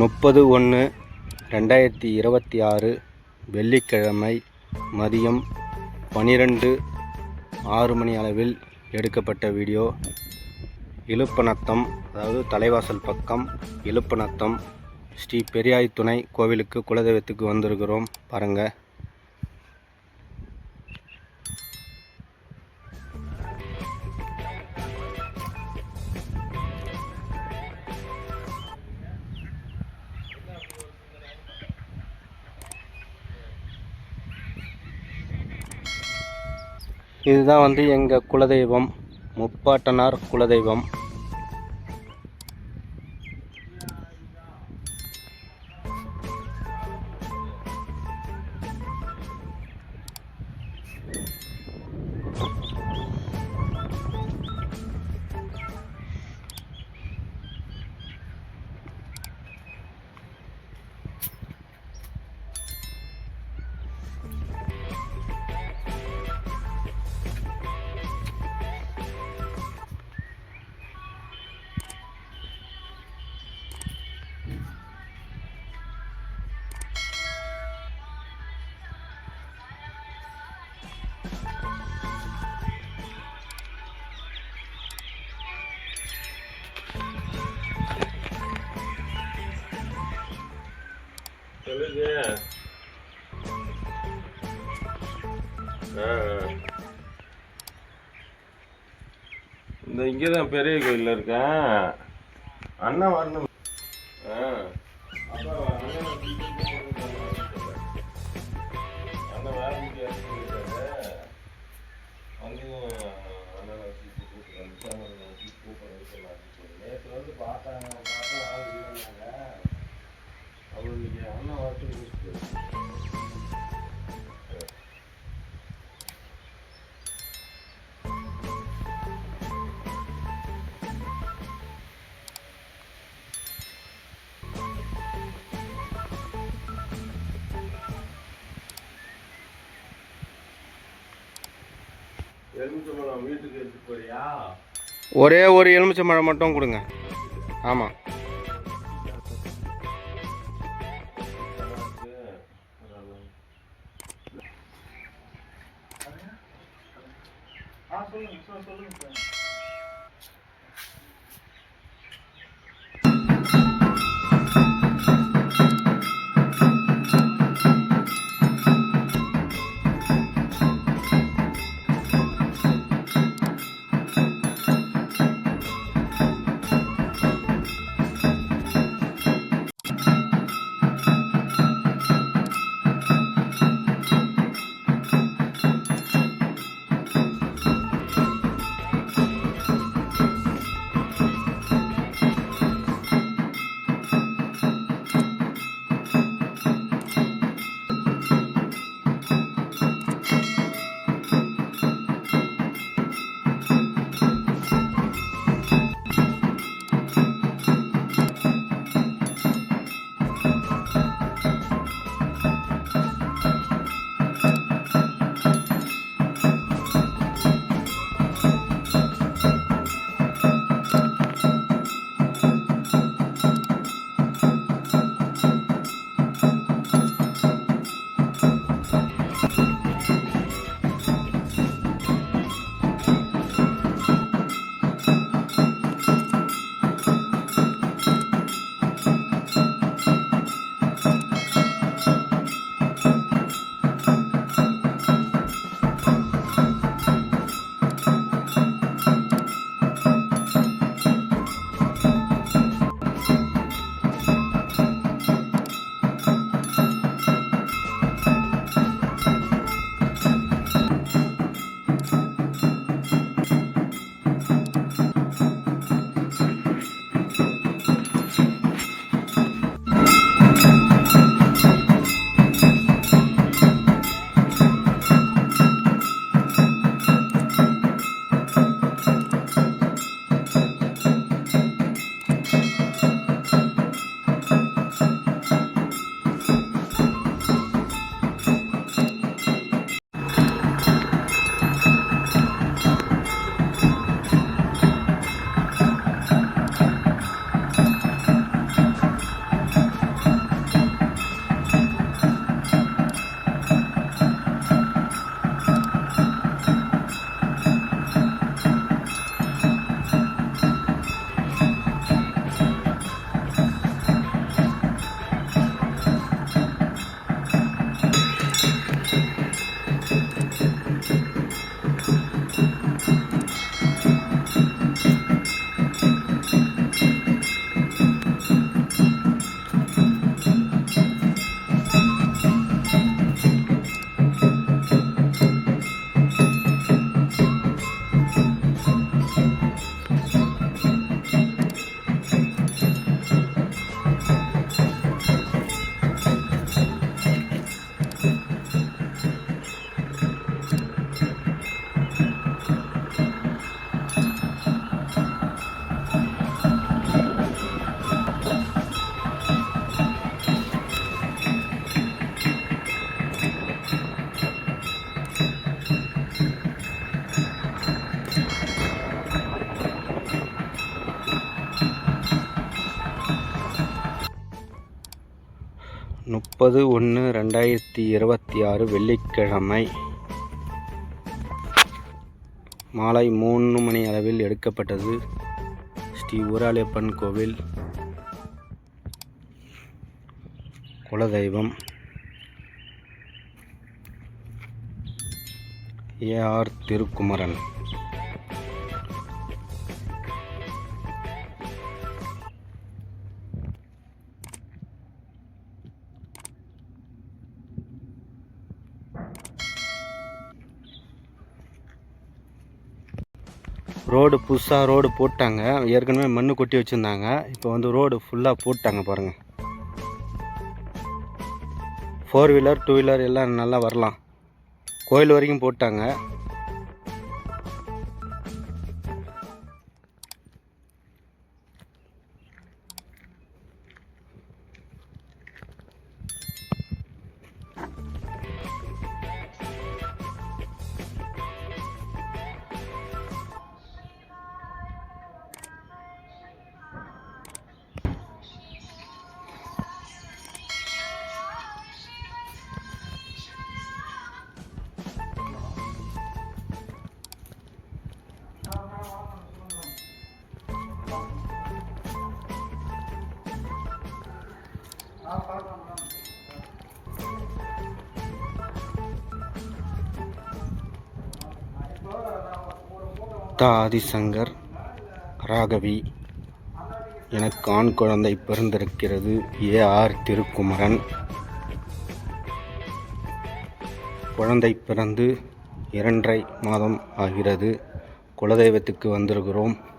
முப்பது ஒன்று ரெண்டாயிரத்தி இருபத்தி ஆறு வெள்ளிக்கிழமை மதியம் பனிரெண்டு ஆறு மணி அளவில் எடுக்கப்பட்ட வீடியோ. இழுப்பநத்தம் அதாவது தலைவாசல் பக்கம் இழுப்பநத்தம் ஸ்ரீ பெரியாய் துணை கோவிலுக்கு குலதெய்வத்துக்கு வந்திருக்கிறோம். பாருங்கள் இதுதான் வந்து எங்கள் குலதெய்வம். முப்பாட்டனார் குலதெய்வம். சொல்லுங்க. இந்த இங்கே தான் பெரிய கோயிலில் இருக்கேன். அண்ணா வரணும். எலுமிச்சம்பழம் வீட்டுக்கு எடுத்துட்டு போறியா? ஒரே ஒரு எலுமிச்சம்பழம் மட்டும் கொடுங்க. ஆமாம் சொல்லுங்க சொல்லுங்க. முப்பது ஒன்று ரெண்டாயிரத்தி இருபத்தி ஆறு வெள்ளிக்கிழமை. மாலை மூணு மணி அளவில் எடுக்கப்பட்டது. ஸ்ரீ ஊராளியப்பன் கோவில். குலதெய்வம். ஏஆர் திருக்குமரன். ரோடு புதுசாக ரோடு போட்டாங்க. ஏற்கனவே மண்ணு கொட்டி வச்சுருந்தாங்க. இப்போ வந்து ரோடு ஃபுல்லாக போட்டாங்க பாருங்கள் ஃபோர் வீலர் டூ வீலர் எல்லாம் நல்லா வரலாம். கோயில் வரைக்கும் போட்டாங்க. தா ஆதிசங்கர் ராகவி. எனக்கு ஆண் குழந்தை பிறந்திருக்கிறது. A R Thirukumaran. குழந்தை பிறந்து இரண்டரை மாதம் ஆகிறது. குலதெய்வத்துக்கு வந்திருக்கிறோம்.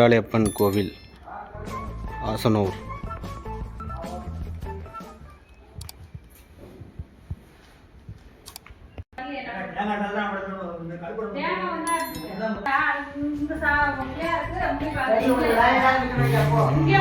ஸ்ரீ ஊராளியப்பன் கோவில் ஆசனூர். இங்கே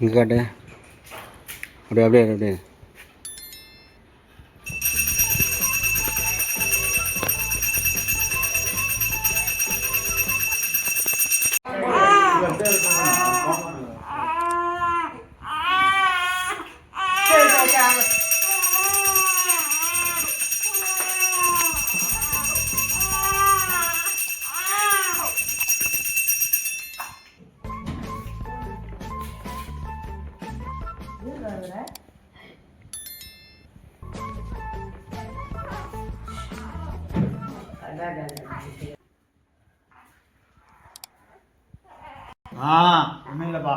காட்டு அப்படியே அப்படியே அப்படியே ஆ ஒன்றும் இல்லைப்பா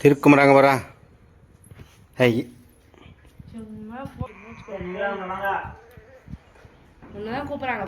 திருக்குமராங்க வரா. ஐ சும்மா போ- உன்னதான் கூப்பிடுறாங்க?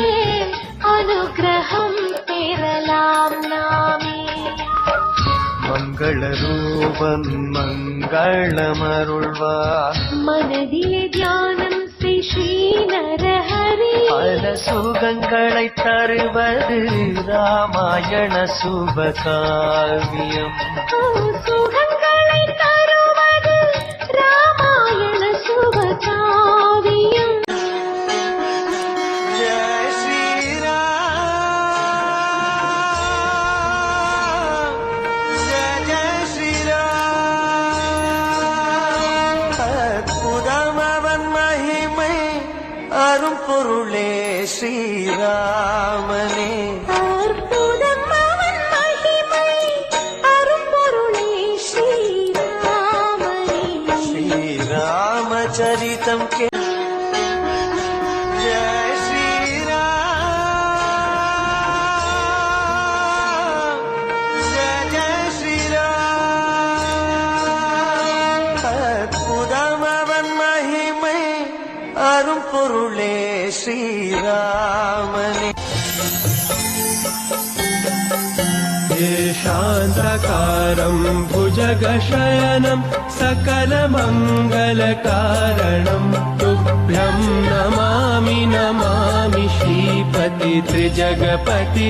உனக்கு அனுகிரகம் பெறலாம் நாமே. மங்கள ரூபன் மங்களமருள்வா மனதிலே தியானம் செய் பல சுகங்களை தருவது ராமாயண சுபகாவியம். சுகங்கள் शान्तकारं भुजगशयनं सकलमङ्गलकारणं तुभ्यं नमामि नमामि श्रीपति त्रिजगपति